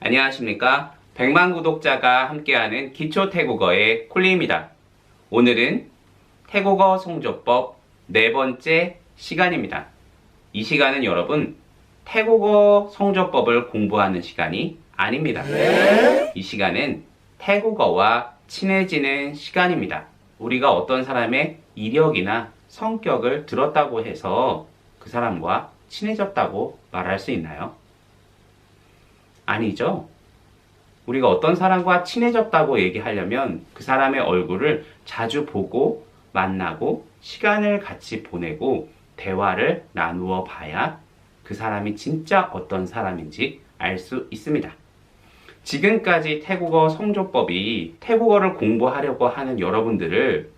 안녕하십니까. 100만 구독자가 함께하는 기초 태국어의 콜리입니다. 오늘은 태국어 성조법 네 번째 시간입니다. 이 시간은 여러분 태국어 성조법을 공부하는 시간이 아닙니다. 이 시간은 태국어와 친해지는 시간입니다. 우리가 어떤 사람의 이력이나 성격을 들었다고 해서 그 사람과 친해졌다고 말할 수 있나요? 아니죠. 우리가 어떤 사람과 친해졌다고 얘기하려면 그 사람의 얼굴을 자주 보고 만나고 시간을 같이 보내고 대화를 나누어 봐야 그 사람이 진짜 어떤 사람인지 알 수 있습니다. 지금까지 태국어 성조법이 태국어를 공부하려고 하는 여러분들을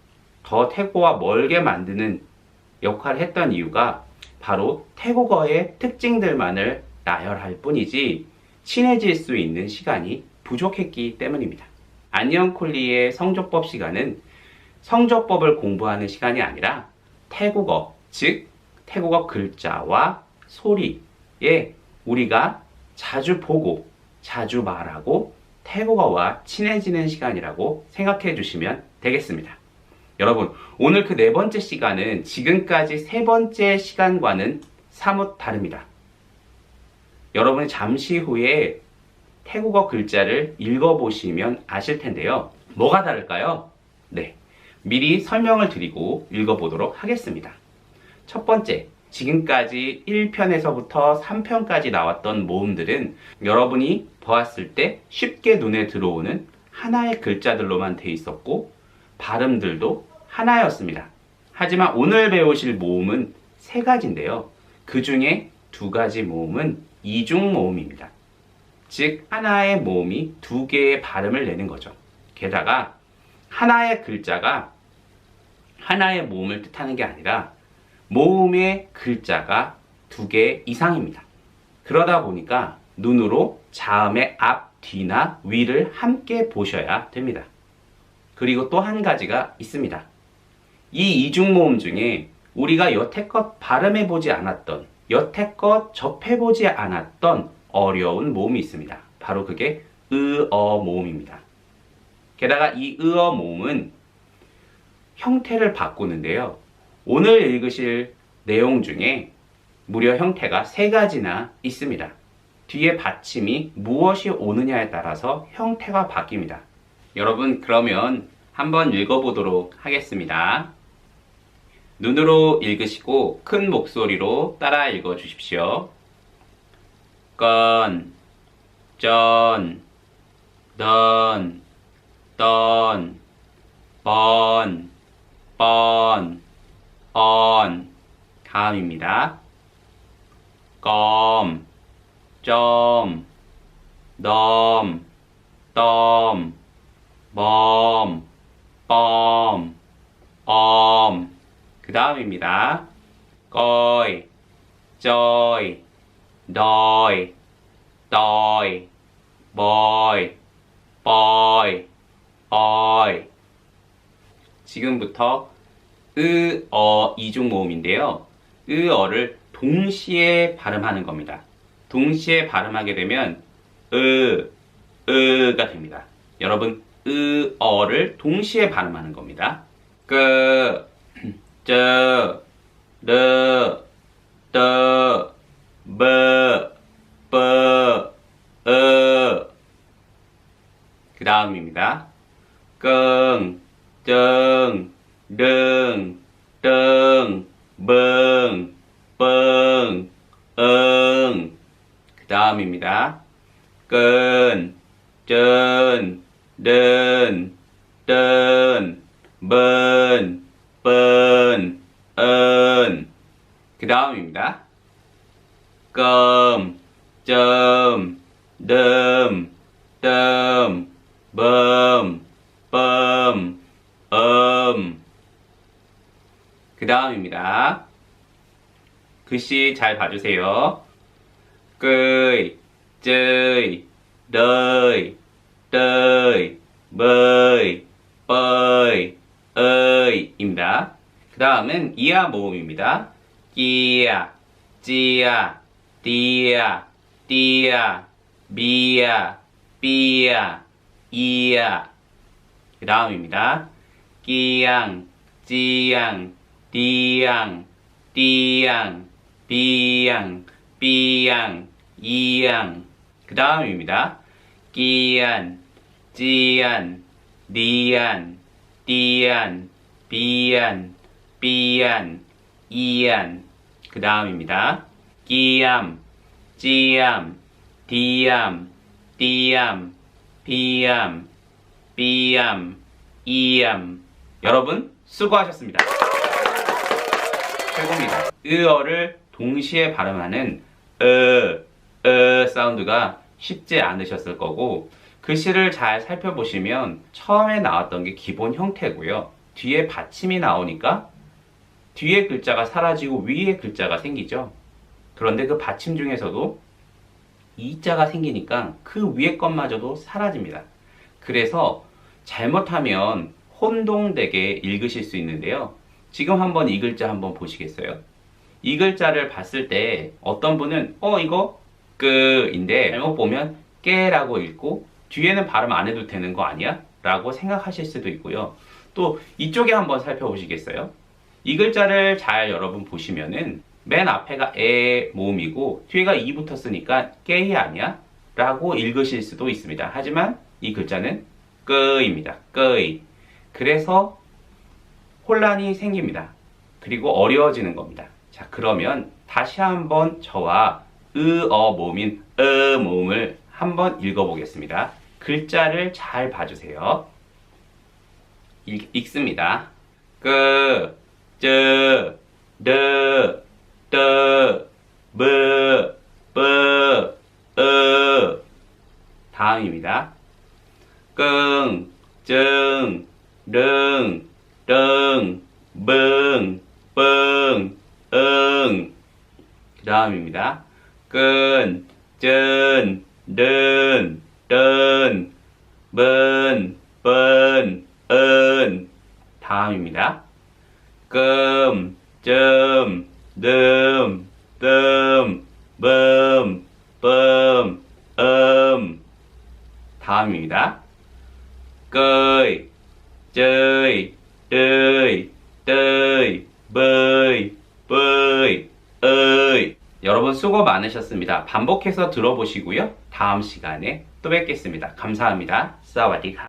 더 태국어와 멀게 만드는 역할을 했던 이유가 바로 태국어의 특징들만을 나열할 뿐이지 친해질 수 있는 시간이 부족했기 때문입니다. 안녕 콜리의 성조법 시간은 성조법을 공부하는 시간이 아니라 태국어, 즉 태국어 글자와 소리에 우리가 자주 보고 자주 말하고 태국어와 친해지는 시간이라고 생각해 주시면 되겠습니다. 여러분, 오늘 그 네 번째 시간은 지금까지 세 번째 시간과는 사뭇 다릅니다. 여러분이 잠시 후에 태국어 글자를 읽어보시면 아실 텐데요. 뭐가 다를까요? 네. 미리 설명을 드리고 읽어보도록 하겠습니다. 첫 번째, 지금까지 1편에서부터 3편까지 나왔던 모음들은 여러분이 보았을 때 쉽게 눈에 들어오는 하나의 글자들로만 돼 있었고 발음들도 하나였습니다. 하지만 오늘 배우실 모음은 세 가지인데요. 그 중에 두 가지 모음은 이중 모음입니다. 즉 하나의 모음이 두 개의 발음을 내는 거죠. 게다가 하나의 글자가 하나의 모음을 뜻하는 게 아니라 모음의 글자가 두 개 이상입니다. 그러다 보니까 눈으로 자음의 앞, 뒤나 위를 함께 보셔야 됩니다. 그리고 또 한 가지가 있습니다. 이 이중 모음 중에 우리가 여태껏 발음해 보지 않았던, 여태껏 접해보지 않았던 어려운 모음이 있습니다. 바로 그게 으어 모음입니다. 게다가 이 으어 모음은 형태를 바꾸는데요. 오늘 읽으실 내용 중에 무려 형태가 세 가지나 있습니다. 뒤에 받침이 무엇이 오느냐에 따라서 형태가 바뀝니다. 여러분, 그러면 한번 읽어보도록 하겠습니다. 눈으로 읽으시고 큰 목소리로 따라 읽어 주십시오. 건, 전, 던, 던, 번, 번, on 다음입니다. 껌, 점, 넘, 덤, 범, 뻔, 엄. 그 다음입니다. 꺼이, 쩌이, 너이, 떠이, 뭐이, 뻐이, 어이. 지금부터 으, 어, 이중 모음인데요. 으, 어를 동시에 발음하는 겁니다. 동시에 발음하게 되면 으, 으가 됩니다. 여러분, 으, 어를 동시에 발음하는 겁니다. 그, 저, 르, 떠, 버, 버, 어. 그 다음입니다. 끙, 정, 등, 등, 벙, 뻥, 응. 그 다음입니다. 끈, 전, 든, 든, 번, 번, 은. 그 다음입니다. 껌, 점, 덤, 덤, 범, 범, 엄. 그 다음입니다. 글씨 잘 봐주세요. 끄이, 쯔이, 너이, 떠이, 머이, 뻐이, 어이 입니다. 그 다음은 이하 모음입니다. 끼야, 찌야, 띠야, 띠야, 비야, 비야, 이야. 그 다음입니다. 끼양, 찌양, 디양, 띠양, 비양, 삐양, 이양. 그 다음입니다. 끼안, 찌안, 니안, 띠안, 비안, 삐안, 이안. 그 다음입니다. 끼암, 찌암, 디암, 띠암, 비암, 삐암, 이암. 여러분, 수고하셨습니다. 최고입니다. 으어를 동시에 발음하는 으, 으 사운드가 쉽지 않으셨을 거고 글씨를 잘 살펴보시면 처음에 나왔던 게 기본 형태고요. 뒤에 받침이 나오니까 뒤에 글자가 사라지고 위에 글자가 생기죠. 그런데 그 받침 중에서도 이자가 생기니까 그 위에 것마저도 사라집니다. 그래서 잘못하면 혼동되게 읽으실 수 있는데요. 지금 한번 이 글자 한번 보시겠어요? 이 글자를 봤을 때 어떤 분은 어 이거 끄인데 잘못 보면 깨라고 읽고 뒤에는 발음 안 해도 되는 거 아니야? 라고 생각하실 수도 있고요. 또 이쪽에 한번 살펴보시겠어요? 이 글자를 잘 여러분 보시면은 맨 앞에가 에 모음이고 뒤에가 이 붙었으니까 깨이 아니야? 라고 읽으실 수도 있습니다. 하지만 이 글자는 끄입니다. 끄이. 그래서 혼란이 생깁니다. 그리고 어려워지는 겁니다. 자, 그러면 다시 한번 저와 으어 모음인 으 모음을 한번 읽어보겠습니다. 글자를 잘 봐주세요. 읽, 읽습니다. 끄, 쯔, 르, 뜨, 브, 브, 으. 다음입니다. 끙, 증, 릉, 릉, บึng, 뻥, 응. 그 다음입니다. 끈, 쩐, 든, 든, 번, 번, 은. 다음입니다. 끔, 점, 듬, 뜸, 범, 범, 음. 다음입니다. 끄이, 쩌이, 뜨이, 뜨이, 버이, 버이, 어이. 여러분 수고 많으셨습니다. 반복해서 들어보시고요. 다음 시간에 또 뵙겠습니다. 감사합니다. 사와디카.